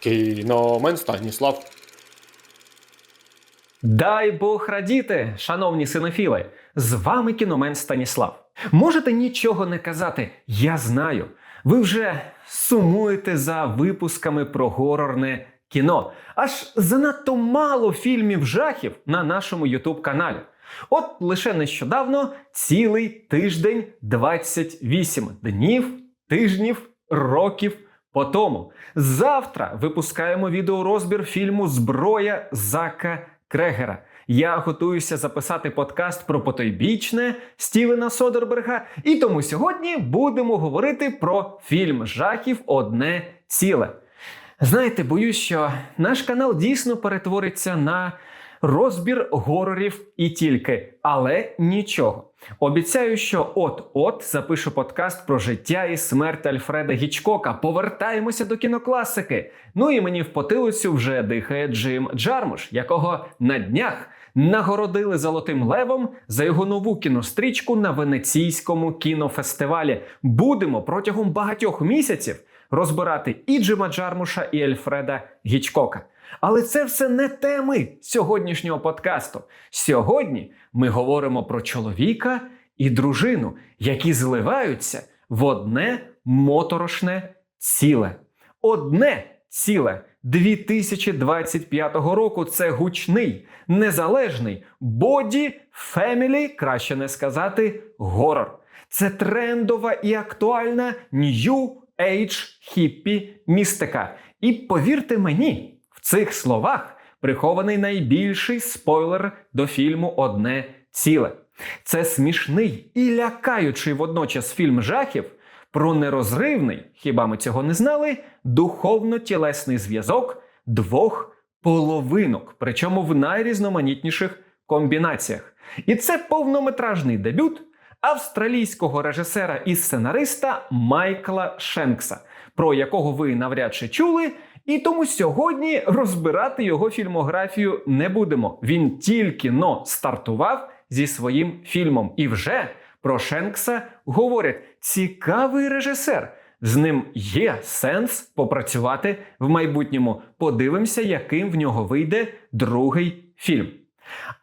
Кіномен Станіслав. Дай Бог радіти, шановні синофіли! З вами кіномен Станіслав. Можете нічого не казати, я знаю. Ви вже сумуєте за випусками про горорне кіно. Аж занадто мало фільмів жахів на нашому Ютуб каналі. От лише нещодавно цілий тиждень 28 днів, тижнів, років по тому. Завтра випускаємо відеорозбір фільму Зброя Зака Крегера. Я готуюся записати подкаст про потойбічне Стівена Содерберга, і тому сьогодні будемо говорити про фільм жахів Одне ціле. Знаєте, боюсь, що наш канал дійсно перетвориться на розбір горорів і тільки, але нічого. Обіцяю, що от-от запишу подкаст про життя і смерть Альфреда Гічкока. Повертаємося до кінокласики. Ну і мені в потилицю вже дихає Джим Джармуш, якого на днях нагородили Золотим Левом за його нову кінострічку на Венеційському кінофестивалі. Будемо протягом багатьох місяців розбирати і Джима Джармуша, і Альфреда Гічкока. Але це все не теми сьогоднішнього подкасту. Сьогодні ми говоримо про чоловіка і дружину, які зливаються в одне моторошне ціле. Одне ціле 2025 року це гучний, незалежний боді фемілі, краще не сказати, горор. Це трендова і актуальна Age хіппі містика. І повірте мені, в цих словах прихований найбільший спойлер до фільму Одне ціле. Це смішний і лякаючий водночас фільм жахів про нерозривний, хіба ми цього не знали, духовно-тілесний зв'язок двох половинок, причому в найрізноманітніших комбінаціях. І це повнометражний дебют австралійського режисера і сценариста Майкла Шенкса, про якого ви навряд чи чули. І тому сьогодні розбирати його фільмографію не будемо. Він тільки но стартував зі своїм фільмом. І вже про Шенкса говорять: цікавий режисер. З ним є сенс попрацювати в майбутньому. Подивимося, яким в нього вийде другий фільм.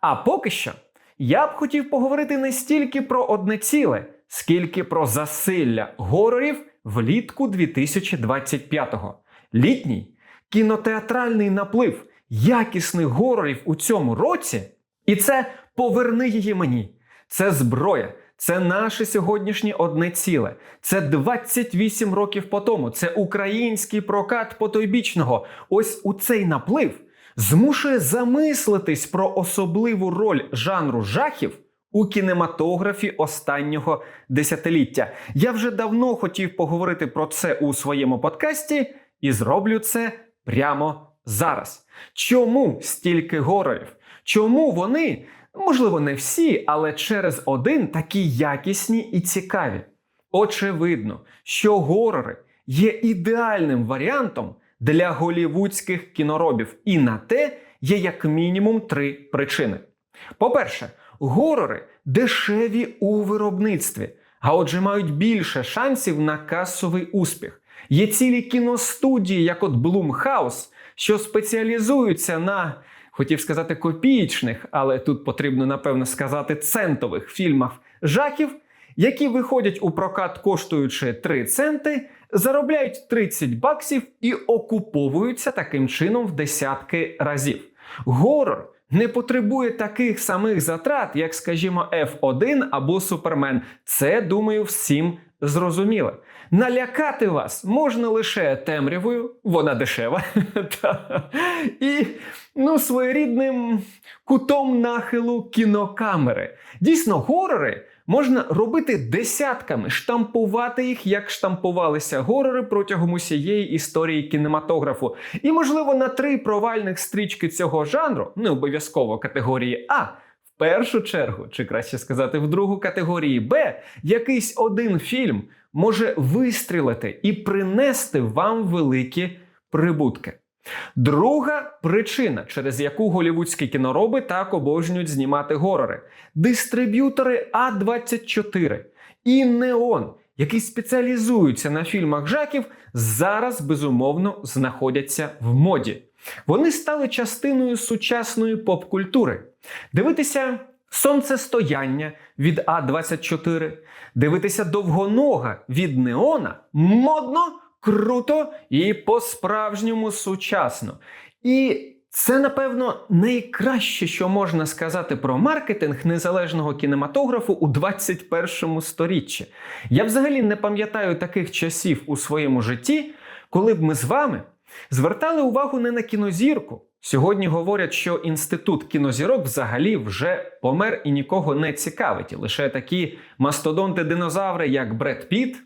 А поки що я б хотів поговорити не стільки про одне ціле, скільки про засилля горорів влітку 2025-го. Літній кінотеатральний наплив якісних горорів у цьому році, і це поверни її мені. Це зброя, це наше сьогоднішнє одне ціле. Це 28 років по тому. Це український прокат потойбічного. Ось у цей наплив змушує замислитись про особливу роль жанру жахів у кінематографі останнього десятиліття. Я вже давно хотів поговорити про це у своєму подкасті і зроблю це прямо зараз. Чому стільки горорів? Чому вони, можливо, не всі, але через один такі якісні і цікаві? Очевидно, що горори є ідеальним варіантом для голівудських кіноробів, і на те є як мінімум три причини. По-перше, горори дешеві у виробництві, а отже, мають більше шансів на касовий успіх. Є цілі кіностудії, як от Blumhouse, що спеціалізуються на, хотів сказати, копієчних, але тут потрібно напевно сказати центових фільмах жахів, які виходять у прокат коштуючи 3 центи, заробляють 30 баксів і окуповуються таким чином в десятки разів. Горор не потребує таких самих затрат, як, скажімо, F1 або Супермен. Це, думаю, всім зрозуміло. Налякати вас можна лише темрявою, вона дешева, і ну, своєрідним кутом нахилу кінокамери. Дійсно, горори можна робити десятками, штампувати їх, як штампувалися горори протягом усієї історії кінематографу. І, можливо, на три провальних стрічки цього жанру, не обов'язково категорії А. Першу чергу, чи краще сказати, в другу категорії Б, якийсь один фільм може вистрілити і принести вам великі прибутки. Друга причина, через яку голівудські кінороби так обожнюють знімати горори: дистриб'ютори А24 і Неон, які спеціалізуються на фільмах жахів, зараз безумовно знаходяться в моді. Вони стали частиною сучасної поп-культури. Дивитися сонцестояння від А24, дивитися довгонога від Неона модно, круто і по-справжньому сучасно. І це, напевно, найкраще, що можна сказати про маркетинг незалежного кінематографу у 21 сторіччі. Я взагалі не пам'ятаю таких часів у своєму житті, коли б ми з вами звертали увагу не на кінозірку. Сьогодні говорять, що інститут кінозірок взагалі вже помер і нікого не цікавить. Лише такі мастодонти-динозаври, як Бред Піт,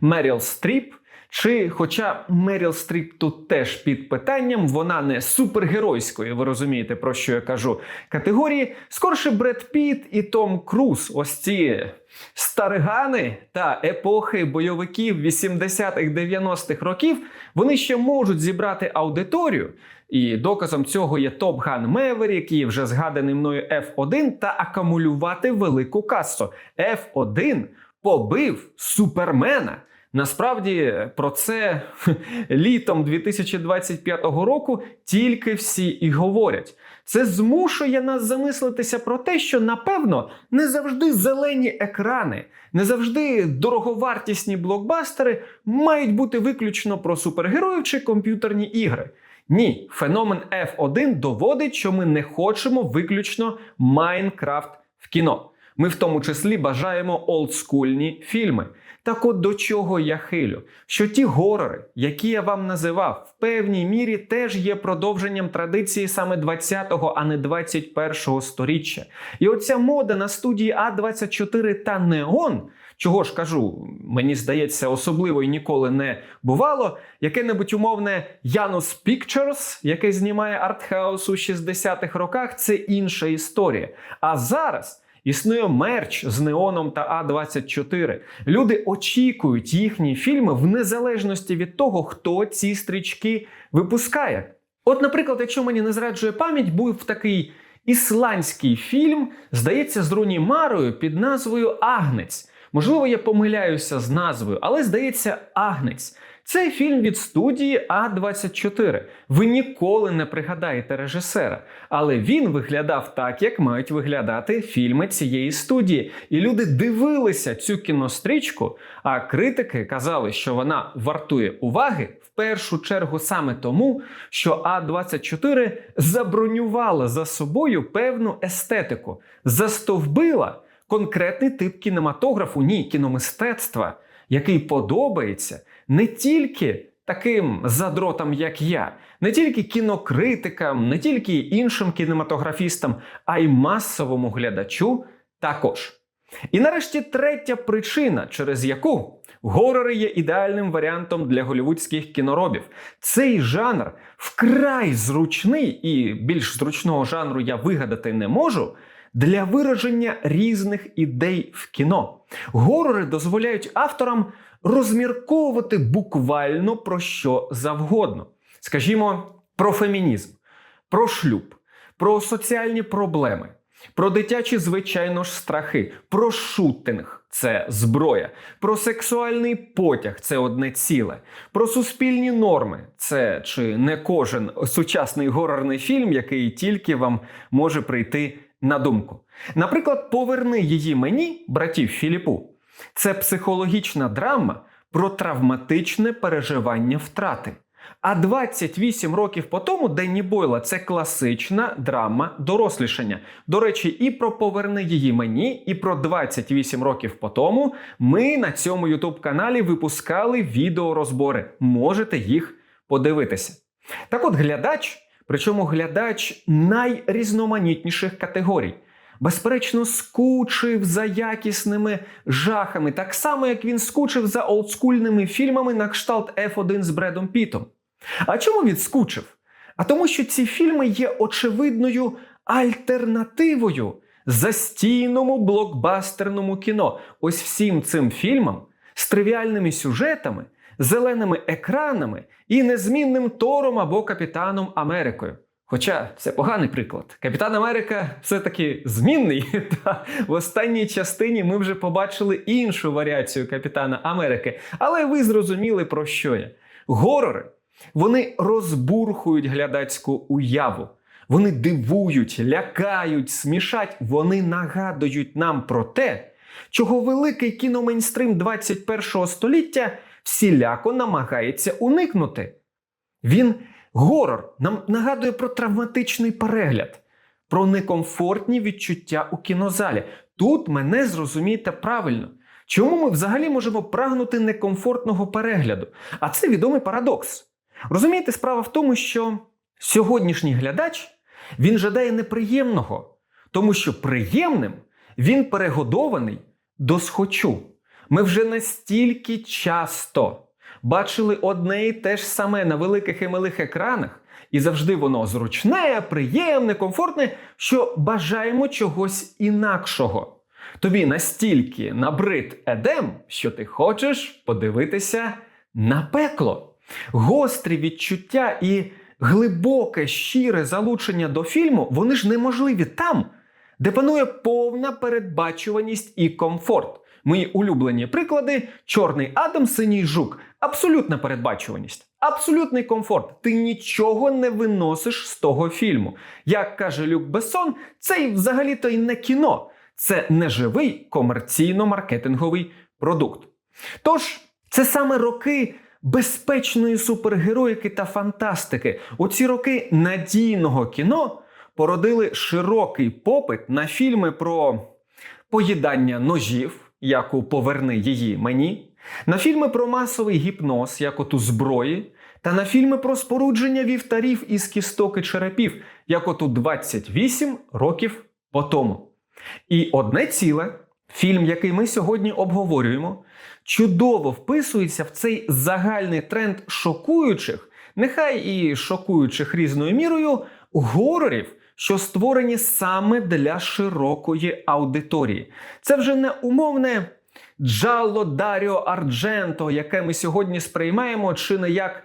Меріл Стріп. Чи, хоча Меріл Стріп тут теж під питанням, вона не супергеройської, ви розумієте, про що я кажу, категорії, скорше Бред Піт і Том Круз, ось ці старигани та епохи бойовиків 80-х 90-х років, вони ще можуть зібрати аудиторію. І доказом цього є Top Gun Maverick, який вже згаданий мною F1, та акумулювати велику касу. F1 побив Супермена. Насправді про це літом 2025 року тільки всі і говорять. Це змушує нас замислитися про те, що напевно не завжди зелені екрани, не завжди дороговартісні блокбастери мають бути виключно про супергероїв чи комп'ютерні ігри. Ні, феномен F1 доводить, що ми не хочемо виключно Майнкрафт в кіно. Ми в тому числі бажаємо олдскульні фільми. Так от до чого я хилю? Що ті горори, які я вам називав, в певній мірі теж є продовженням традиції саме 20-го, а не 21-го сторіччя. І оця мода на студії А24 та Неон. Чого ж кажу, мені здається, особливо і ніколи не бувало. Яке-небудь умовне Janus Pictures, яке знімає артхаус у 60-х роках, це інша історія. А зараз. Існує мерч з Неоном та А24. Люди очікують їхні фільми в незалежності від того, хто ці стрічки випускає. От, наприклад, якщо мені не зраджує пам'ять, був такий ісландський фільм, здається, з Руні Марою під назвою Агнець. Можливо, я помиляюся з назвою, але здається, Агнець. Це фільм від студії А24. Ви ніколи не пригадаєте режисера, але він виглядав так, як мають виглядати фільми цієї студії. І люди дивилися цю кінострічку, а критики казали, що вона вартує уваги в першу чергу саме тому, що А24 забронювала за собою певну естетику, застовбила конкретний тип кінематографу, ні, кіномистецтва, який подобається не тільки таким задротам, як я, не тільки кінокритикам, не тільки іншим кінематографістам, а й масовому глядачу також. І нарешті третя причина, через яку горори є ідеальним варіантом для голівудських кіноробів. Цей жанр вкрай зручний, і більш зручного жанру я вигадати не можу. Для вираження різних ідей в кіно горори дозволяють авторам розмірковувати буквально про що завгодно. Скажімо, про фемінізм, про шлюб, про соціальні проблеми, про дитячі, звичайно ж, страхи, про шутинг це зброя, про сексуальний потяг це одне ціле, про суспільні норми це чи не кожен сучасний горорний фільм, який тільки вам може прийти на думку. Наприклад, поверни її мені, братів Філіпу. Це психологічна драма про травматичне переживання втрати. А 28 років по тому Денні Бойла це класична драма дорослішання. До речі, і про поверни її мені, і про 28 років по тому ми на цьому youtube каналі випускали відеорозбори. Можете їх подивитися. Так от глядач, причому глядач найрізноманітніших категорій. Безперечно, скучив за якісними жахами, так само, як він скучив за олдскульними фільмами на кшталт F1 з Бредом Пітом. А чому він скучив? А тому, що ці фільми є очевидною альтернативою застійному блокбастерному кіно. Ось всім цим фільмам з тривіальними сюжетами, зеленими екранами і незмінним Тором або Капітаном Америкою. Хоча це поганий приклад. Капітан Америка все-таки змінний. Та в останній частині ми вже побачили іншу варіацію Капітана Америки. Але ви зрозуміли про що я. Горори вони розбурхують глядацьку уяву. Вони дивують, лякають, смішать, вони нагадують нам про те, чого великий кіномейнстрим 21 століття всіляко намагається уникнути. Він горор нам нагадує про травматичний перегляд, про некомфортні відчуття у кінозалі. Тут мене зрозумійте правильно. Чому ми взагалі можемо прагнути некомфортного перегляду? А це відомий парадокс. Розумієте, справа в тому, що сьогоднішній глядач він жадає неприємного, тому що приємним він перегодований до схочу. Ми вже настільки часто бачили одне і те ж саме на великих і малих екранах, і завжди воно зручне, приємне, комфортне, що бажаємо чогось інакшого. Тобі настільки набрид едем, що ти хочеш подивитися на пекло. Гострі відчуття і глибоке, щире залучення до фільму, вони ж неможливі там, де панує повна передбачуваність і комфорт. Мої улюблені приклади: Чорний Адам, синій жук, абсолютна передбачуваність, абсолютний комфорт. Ти нічого не виносиш з того фільму. Як каже Люк Бессон, це взагалі-то й не кіно, це неживий комерційно-маркетинговий продукт. Тож, це саме роки безпечної супергероїки та фантастики. Оці роки надійного кіно породили широкий попит на фільми про поїдання ножів, як у Поверни її мені, на фільми про масовий гіпноз, як от у зброї, та на фільми про спорудження вівтарів із кісток і черепів, як от у 28 років по тому. І одне ціле, фільм, який ми сьогодні обговорюємо, чудово вписується в цей загальний тренд шокуючих, нехай і шокуючих різною мірою, горорів, що створені саме для широкої аудиторії. Це вже не умовне джалло Даріо Ардженто, яке ми сьогодні сприймаємо, чи не як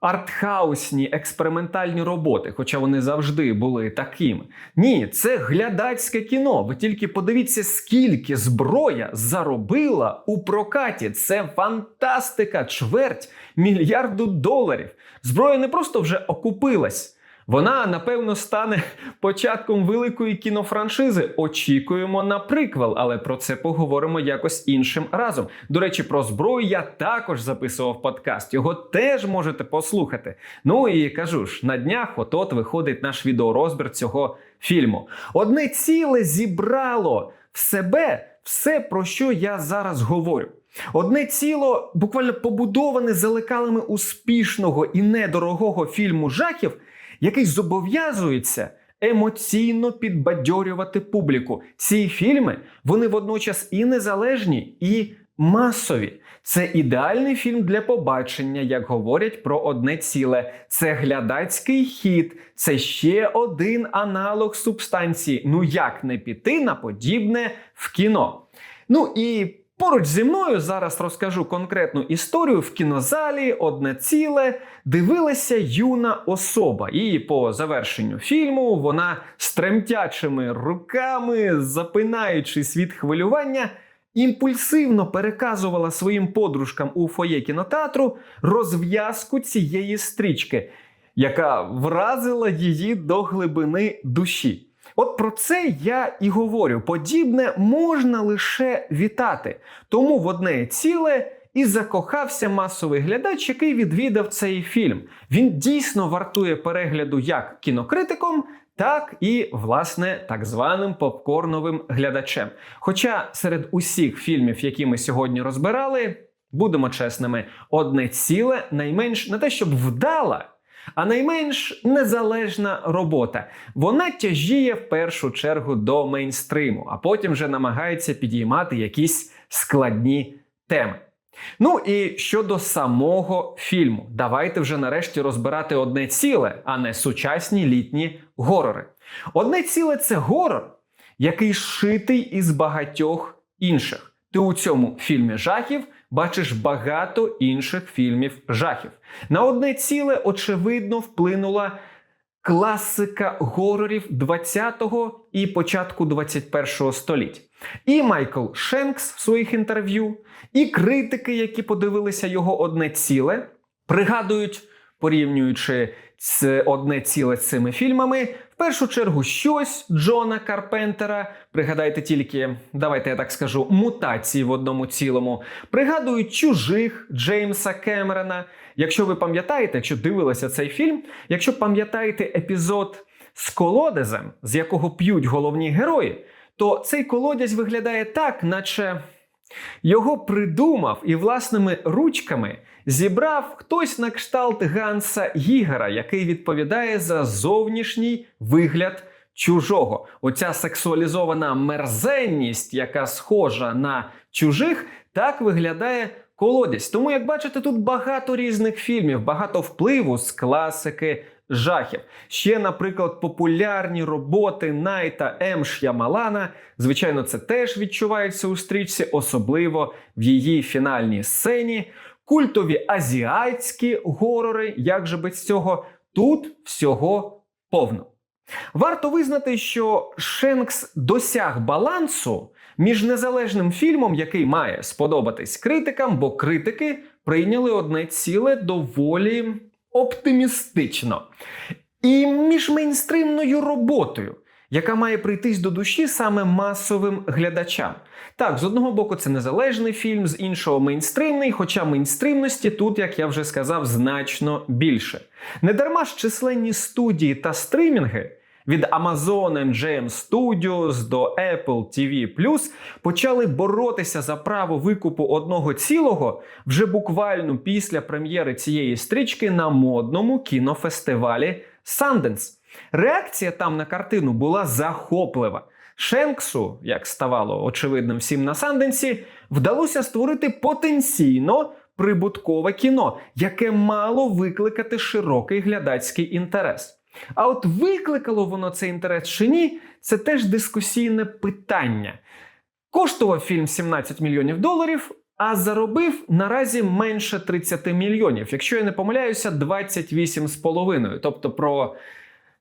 артхаусні експериментальні роботи, хоча вони завжди були такими. Ні, це глядацьке кіно. Ви тільки подивіться, скільки зброя заробила у прокаті. Це фантастика, чверть мільярду доларів. Зброя не просто вже окупилась. Вона, напевно, стане початком великої кінофраншизи. Очікуємо на приквел, але про це поговоримо якось іншим разом. До речі, про зброю я також записував подкаст. Його теж можете послухати. Ну і кажу ж, на днях от-от виходить наш відеорозбір цього фільму. Одне ціле зібрало в себе все, про що я зараз говорю. Одне ціло буквально побудоване за лекалами успішного і недорогого фільму жахів який зобов'язується емоційно підбадьорювати публіку. Ці фільми вони водночас і незалежні, і масові. Це ідеальний фільм для побачення, як говорять про одне ціле. Це глядацький хід, це ще один аналог субстанції. Ну як не піти на подібне в кіно? Ну і Поруч зі мною зараз розкажу конкретну історію в кінозалі одне ціле дивилася юна особа, і по завершенню фільму вона з тремтячими руками, запинаючись від хвилювання, імпульсивно переказувала своїм подружкам у фоє кінотеатру розв'язку цієї стрічки, яка вразила її до глибини душі. От про це я і говорю. Подібне можна лише вітати. Тому в одне ціле і закохався масовий глядач, який відвідав цей фільм. Він дійсно вартує перегляду як кінокритиком. Так і, власне, так званим попкорновим глядачем. Хоча серед усіх фільмів, які ми сьогодні розбирали, будемо чесними, одне ціле найменш не те, щоб вдала, а найменш незалежна робота. Вона тяжіє в першу чергу до мейнстриму, а потім вже намагається підіймати якісь складні теми. Ну і щодо самого фільму, давайте вже нарешті розбирати одне ціле, а не сучасні літні горори. Одне ціле це горор, який шитий із багатьох інших. Ти у цьому фільмі жахів бачиш багато інших фільмів жахів. На одне ціле, очевидно, вплинула класика горорів 20-го і початку 21-го століть. І Майкл Шенкс в своїх інтерв'ю, і критики, які подивилися його одне ціле, пригадують, порівнюючи одне ціле з цими фільмами, першу чергу щось Джона Карпентера. Пригадайте тільки, давайте я так скажу, мутації в одному цілому. Пригадують чужих Джеймса Кемерона. Якщо ви пам'ятаєте, якщо дивилися цей фільм, якщо пам'ятаєте епізод з колодезем, з якого п'ють головні герої, то цей колодязь виглядає так, наче його придумав і власними ручками зібрав хтось на кшталт Ганса Гігера, який відповідає за зовнішній вигляд чужого. Оця сексуалізована мерзенність, яка схожа на чужих, так виглядає колодязь. Тому, як бачите, тут багато різних фільмів, багато впливу з класики. Жахів. Ще, наприклад, популярні роботи Найта М. Ш'ямалана. Звичайно, це теж відчувається у стрічці, особливо в її фінальній сцені. Культові азіатські горори, як же без цього, тут всього повно. Варто визнати, що Шенкс досяг балансу між незалежним фільмом, який має сподобатись критикам, бо критики прийняли одне ціле доволі оптимістично, і між мейнстримною роботою, яка має прийтись до душі саме масовим глядачам. Так, з одного боку, це незалежний фільм, з іншого мейнстримний, хоча мейнстримності тут, як я вже сказав, значно більше. Недарма ж численні студії та стримінги. Від Amazon MGM Studios до Apple TV почали боротися за право викупу одного цілого вже буквально після прем'єри цієї стрічки на модному кінофестивалі Sundance. Реакція там на картину була захоплива. Шенксу, як ставало очевидним всім на Санденсі, вдалося створити потенційно прибуткове кіно, яке мало викликати широкий глядацький інтерес. А от викликало воно цей інтерес чи ні, це теж дискусійне питання. Коштував фільм 17 мільйонів доларів, а заробив наразі менше 30 мільйонів. Якщо я не помиляюся, 28,5. Тобто про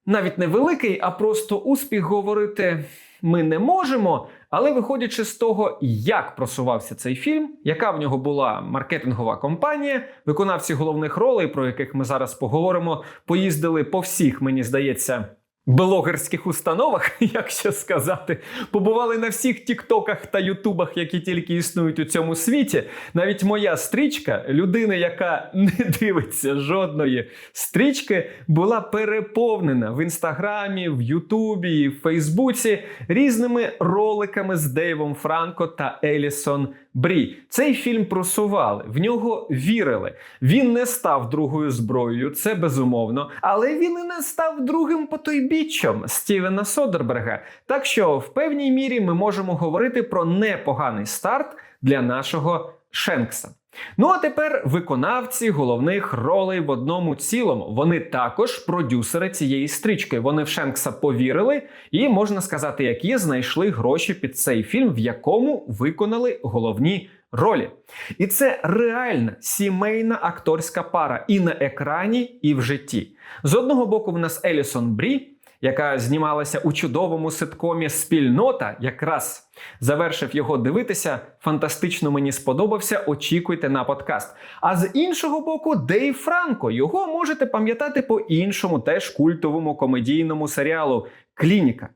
навіть не великий, а просто успіх говорити ми не можемо. Але виходячи з того, як просувався цей фільм, яка в нього була маркетингова компанія, виконавці головних ролей, про яких ми зараз поговоримо, поїздили по всіх, мені здається. Блогерських установах, як ще сказати, побували на всіх тіктоках та ютубах, які тільки існують у цьому світі. Навіть моя стрічка, людини, яка не дивиться жодної стрічки, була переповнена в інстаграмі, в Ютубі, в Фейсбуці різними роликами з Дейвом Франко та Елісон Брі. Цей фільм просували, в нього вірили. Він не став другою зброєю, це безумовно, але він і не став другим потойбіччям Стівена Содерберга. Так що в певній мірі ми можемо говорити про непоганий старт для нашого Шенкса. Ну а тепер виконавці головних ролей в одному цілому. Вони також продюсери цієї стрічки. Вони в Шенкса повірили і, можна сказати, як є, знайшли гроші під цей фільм, в якому виконали головні ролі. І це реальна сімейна акторська пара і на екрані, і в житті. З одного боку, в нас Елісон Брі яка знімалася у чудовому ситкомі Спільнота, якраз завершив його дивитися. Фантастично мені сподобався. Очікуйте на подкаст. А з іншого боку, Дейв Франко. Його можете пам'ятати по іншому, теж культовому комедійному серіалу Клініка.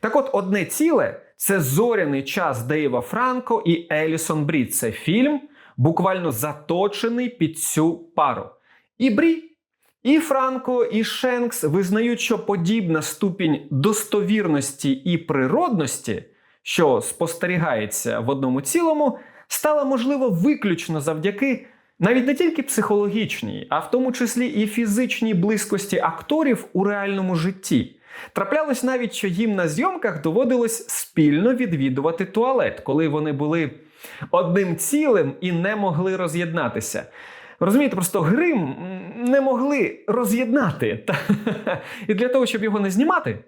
Так от, одне ціле це зоряний час Дейва Франко і Елісон Брі. Це фільм, буквально заточений під цю пару. І Брі і Франко, і Шенкс визнають, що подібна ступінь достовірності і природності, що спостерігається в одному цілому, стала можливо виключно завдяки навіть не тільки психологічній, а в тому числі і фізичній близькості акторів у реальному житті. Траплялось навіть, що їм на зйомках доводилось спільно відвідувати туалет, коли вони були одним цілим і не могли роз'єднатися. Розумієте, просто грим не могли роз'єднати. І для того, щоб його не знімати,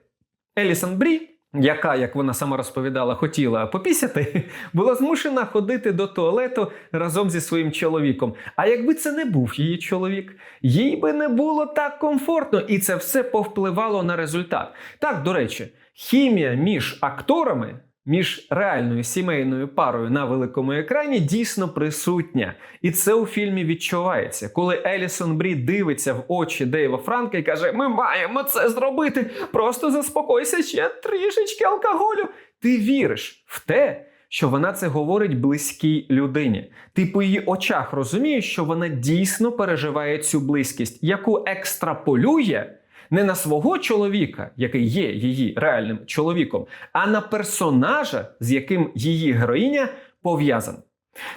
Елісон Брі яка, як вона сама розповідала, хотіла попісяти, була змушена ходити до туалету разом зі своїм чоловіком. А якби це не був її чоловік, їй би не було так комфортно, і це все повпливало на результат. Так, до речі, хімія між акторами. Між реальною сімейною парою на великому екрані дійсно присутня, і це у фільмі відчувається, коли Елісон Брі дивиться в очі Дейва Франка і каже: Ми маємо це зробити. Просто заспокойся ще трішечки алкоголю. Ти віриш в те, що вона це говорить близькій людині. Ти по її очах розумієш, що вона дійсно переживає цю близькість, яку екстраполює не на свого чоловіка, який є її реальним чоловіком, а на персонажа, з яким її героїня пов'язана.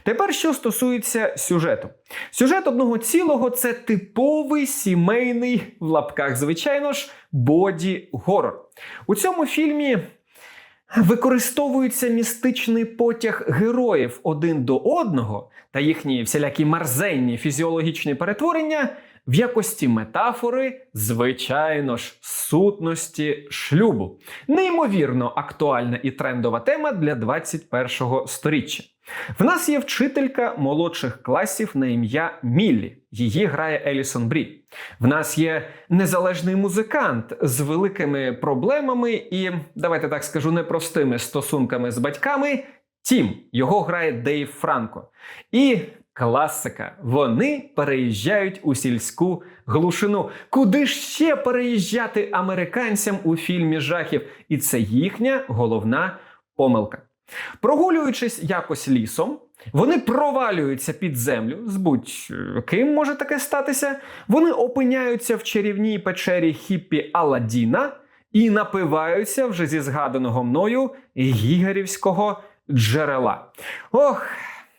Тепер, що стосується сюжету. Сюжет одного цілого це типовий сімейний, в лапках, звичайно ж, боді-горор. У цьому фільмі використовується містичний потяг героїв один до одного та їхні всілякі марзенні фізіологічні перетворення в якості метафори, звичайно ж, сутності шлюбу. Неймовірно актуальна і трендова тема для 21-го сторіччя. В нас є вчителька молодших класів на ім'я Міллі. Її грає Елісон Брі. В нас є незалежний музикант з великими проблемами і, давайте так скажу, непростими стосунками з батьками. Тім його грає Дейв Франко. І класика. Вони переїжджають у сільську глушину. Куди ж ще переїжджати американцям у фільмі жахів? І це їхня головна помилка. Прогулюючись якось лісом, вони провалюються під землю, з будь-ким може таке статися. Вони опиняються в чарівній печері хіппі Аладдіна і напиваються вже зі згаданого мною гігерівського джерела. Ох,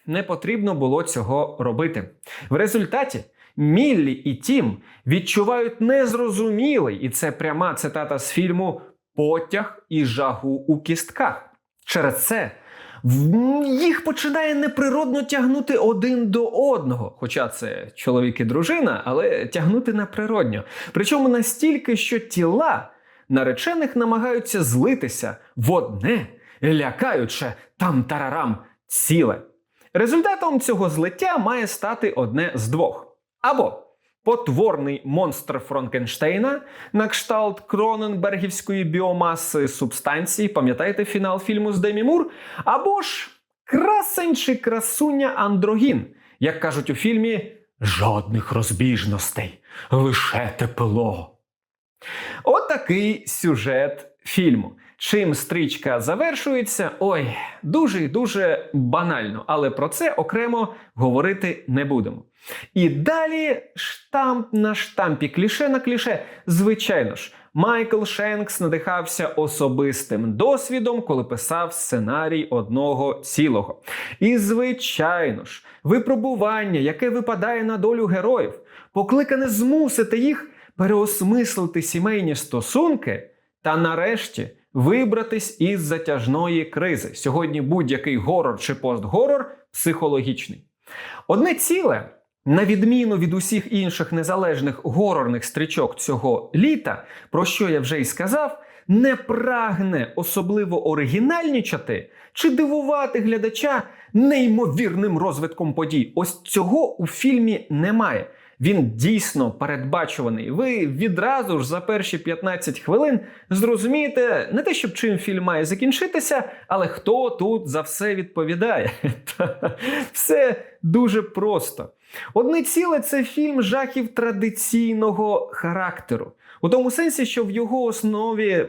не потрібно було цього робити. В результаті Міллі і Тім відчувають незрозумілий, і це пряма цитата з фільму Потяг і жагу у кістках. Через це їх починає неприродно тягнути один до одного. Хоча це чоловік і дружина, але тягнути неприродньо. Причому настільки, що тіла наречених намагаються злитися в одне, лякаюче там тарарам ціле. Результатом цього злиття має стати одне з двох: або потворний монстр Франкенштейна на кшталт кроненбергівської біомаси субстанції, пам'ятаєте фінал фільму з Демі Мур, або ж красень чи красуня андрогін, як кажуть у фільмі, жодних розбіжностей, лише тепло. Отакий сюжет фільму. Чим стрічка завершується, ой, дуже і дуже банально, але про це окремо говорити не будемо. І далі штамп на штампі, кліше на кліше. Звичайно ж, Майкл Шенкс надихався особистим досвідом, коли писав сценарій одного цілого. І, звичайно ж, випробування, яке випадає на долю героїв, покликане змусити їх переосмислити сімейні стосунки та нарешті вибратись із затяжної кризи. Сьогодні будь-який горор чи постгорор психологічний. Одне ціле, на відміну від усіх інших незалежних горорних стрічок цього літа, про що я вже й сказав, не прагне особливо оригінальнічати чи дивувати глядача неймовірним розвитком подій. Ось цього у фільмі немає. Він дійсно передбачуваний. Ви відразу ж за перші 15 хвилин зрозумієте не те, щоб чим фільм має закінчитися, але хто тут за все відповідає. Все дуже просто. Одне ціле це фільм жахів традиційного характеру. У тому сенсі, що в його основі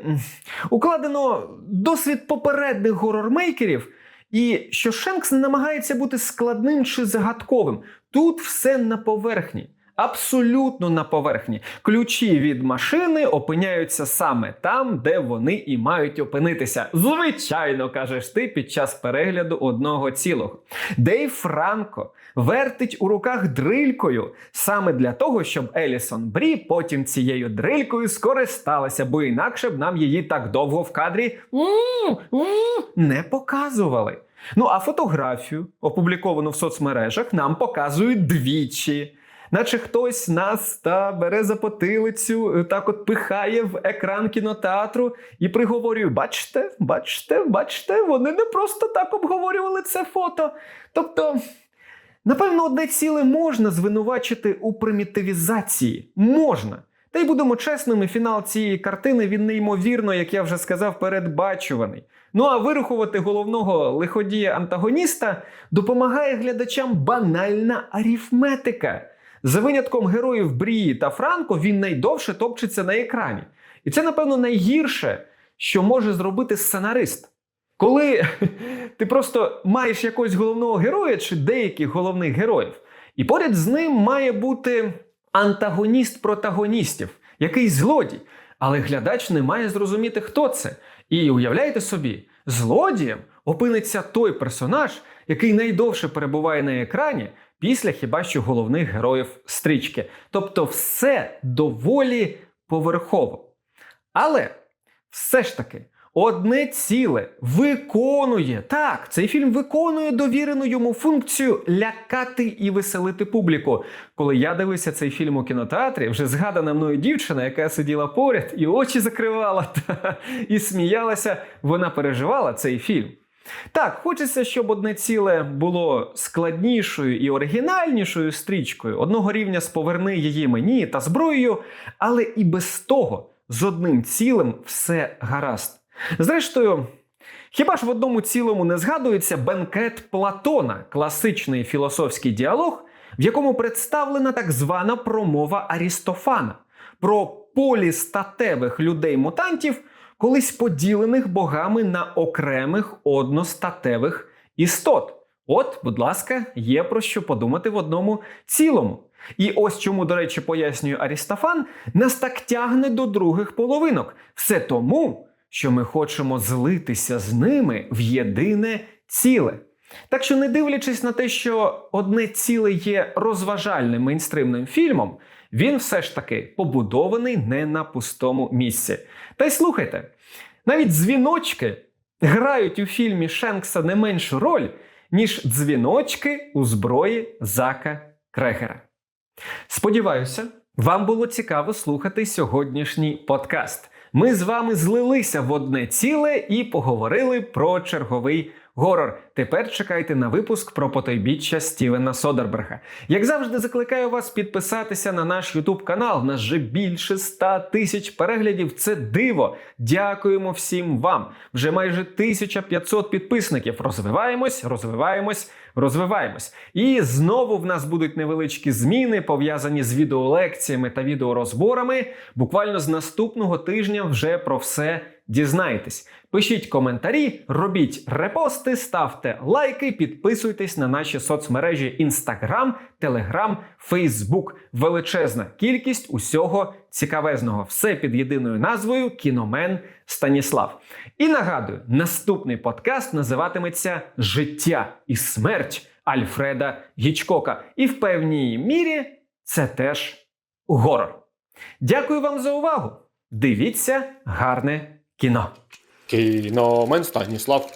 укладено досвід попередніх горормейкерів, і що Шенкс намагається бути складним чи загадковим. Тут все на поверхні. Абсолютно на поверхні. Ключі від машини опиняються саме там, де вони і мають опинитися. Звичайно, кажеш ти під час перегляду одного цілого. Дейв Франко вертить у руках дрилькою саме для того, щоб Елісон Брі потім цією дрилькою скористалася, бо інакше б нам її так довго в кадрі не показували. Ну а фотографію, опубліковану в соцмережах, нам показують двічі. Наче хтось нас та бере за потилицю, е, так от пихає в екран кінотеатру і приговорює: бачите, бачите, бачите, вони не просто так обговорювали це фото. Тобто. Напевно, одне ціле можна звинувачити у примітивізації. Можна. Та й будемо чесними, фінал цієї картини він неймовірно, як я вже сказав, передбачуваний. Ну а вирахувати головного лиходія антагоніста допомагає глядачам банальна арифметика. За винятком героїв Брії та Франко він найдовше топчеться на екрані. І це, напевно, найгірше, що може зробити сценарист. Коли ти просто маєш якогось головного героя чи деяких головних героїв, і поряд з ним має бути антагоніст протагоністів, якийсь злодій. Але глядач не має зрозуміти, хто це. І уявляєте собі, злодієм опиниться той персонаж, який найдовше перебуває на екрані після хіба що головних героїв стрічки. Тобто, все доволі поверхово. Але все ж таки. Одне ціле виконує так, цей фільм виконує довірену йому функцію лякати і веселити публіку. Коли я дивився цей фільм у кінотеатрі, вже згадана мною дівчина, яка сиділа поряд і очі закривала та, і сміялася, вона переживала цей фільм. Так, хочеться, щоб одне ціле було складнішою і оригінальнішою стрічкою, одного рівня з поверни її мені та зброєю, але і без того з одним цілим все гаразд. Зрештою, хіба ж в одному цілому не згадується бенкет Платона, класичний філософський діалог, в якому представлена так звана промова Арістофана про полістатевих людей-мутантів, колись поділених богами на окремих одностатевих істот. От, будь ласка, є про що подумати в одному цілому. І ось чому, до речі, пояснюю Арістофан, нас так тягне до других половинок. Все тому, що ми хочемо злитися з ними в єдине ціле. Так що, не дивлячись на те, що одне ціле є розважальним мейнстримним фільмом, він все ж таки побудований не на пустому місці. Та й слухайте, навіть дзвіночки грають у фільмі Шенкса не меншу роль, ніж дзвіночки у зброї Зака Крехера. Сподіваюся, вам було цікаво слухати сьогоднішній подкаст. Ми з вами злилися в одне ціле і поговорили про черговий горор. Тепер чекайте на випуск про потойбіччя Стівена Содерберга. Як завжди, закликаю вас підписатися на наш YouTube канал. У нас вже більше 100 тисяч переглядів. Це диво. Дякуємо всім вам. Вже майже 1500 підписників. Розвиваємось, розвиваємось, розвиваємось. І знову в нас будуть невеличкі зміни, пов'язані з відеолекціями та відеорозборами. Буквально з наступного тижня вже про все дізнаєтесь. Пишіть коментарі, робіть репости, ставте лайки, підписуйтесь на наші соцмережі Instagram, Telegram, Facebook. Величезна кількість усього цікавезного. Все під єдиною назвою Кіномен Станіслав. І нагадую, наступний подкаст називатиметься Життя і смерть Альфреда Гічкока. І в певній мірі це теж горор. Дякую вам за увагу! Дивіться гарне кіно. Кіномен Станіслав.